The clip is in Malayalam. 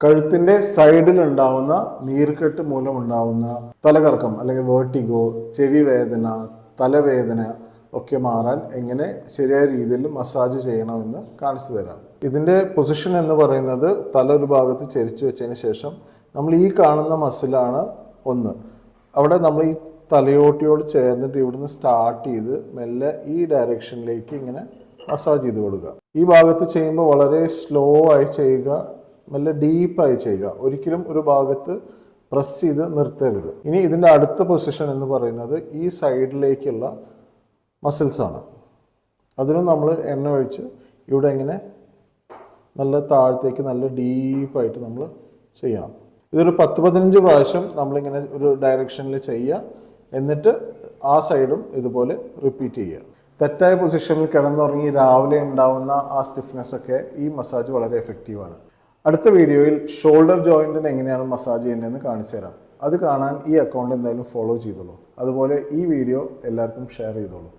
കഴുത്തിന്റെ സൈഡിൽ ഉണ്ടാവുന്ന നീർക്കെട്ട് മൂലം ഉണ്ടാവുന്ന തലകറക്കം അല്ലെങ്കിൽ വേർട്ടിഗോ ചെവി വേദന തലവേദന ഒക്കെ മാറാൻ എങ്ങനെ ശരിയായ രീതിയിൽ മസാജ് ചെയ്യണമെന്ന് കാണിച്ചു തരാം. ഇതിന്റെ പൊസിഷൻ എന്ന് പറയുന്നത് തല ഒരു ഭാഗത്ത് ചെരിച്ചു വെച്ചതിന് ശേഷം നമ്മൾ ഈ കാണുന്ന മസിലാണ് ഒന്ന്. അവിടെ നമ്മൾ ഈ തലയോട്ടിയോട് ചേർന്നിട്ട് ഇവിടുന്ന് സ്റ്റാർട്ട് ചെയ്ത് മെല്ലെ ഈ ഡയറക്ഷനിലേക്ക് ഇങ്ങനെ മസാജ് ചെയ്ത് കൊടുക്കുക. ഈ ഭാഗത്ത് ചെയ്യുമ്പോൾ വളരെ സ്ലോ ആയി ചെയ്യുക. മെല്ലെ ഡീപ്പായി ചെയ്യുക. ഒരിക്കലും ഒരു ഭാഗത്ത് പ്രസ് ചെയ്ത് നിർത്തരുത് ഇനി ഇതിന്റെ അടുത്ത പൊസിഷൻ എന്ന് പറയുന്നത് ഈ സൈഡിലേക്കുള്ള മസിൽസാണ് അതിനും നമ്മൾ എണ്ണ ഒഴിച്ച് ഇവിടെ ഇങ്ങനെ നല്ല താഴത്തേക്ക് നല്ല ഡീപ്പായിട്ട് നമ്മൾ ചെയ്യണം. ഇതൊരു പത്ത് പതിനഞ്ച് പ്രാവശ്യം നമ്മളിങ്ങനെ ഒരു ഡയറക്ഷനിൽ ചെയ്യുക. എന്നിട്ട് ആ സൈഡും ഇതുപോലെ റിപ്പീറ്റ് ചെയ്യുക. തെറ്റായ പൊസിഷനിൽ കിടന്നുറങ്ങി രാവിലെ ഉണ്ടാവുന്ന ആ സ്റ്റിഫ്നെസ് ഒക്കെ ഈ മസാജ് വളരെ എഫക്റ്റീവാണ് അടുത്ത വീഡിയോയിൽ ഷോൾഡർ ജോയിന്റിന് എങ്ങനെയാണ് മസാജ് ചെയ്യുന്നതെന്ന് കാണിച്ചു തരാം. അത് കാണാൻ ഈ അക്കൗണ്ട് എന്തായാലും ഫോളോ ചെയ്തോളൂ. അതുപോലെ ഈ വീഡിയോ എല്ലാവർക്കും ഷെയർ ചെയ്തോളൂ.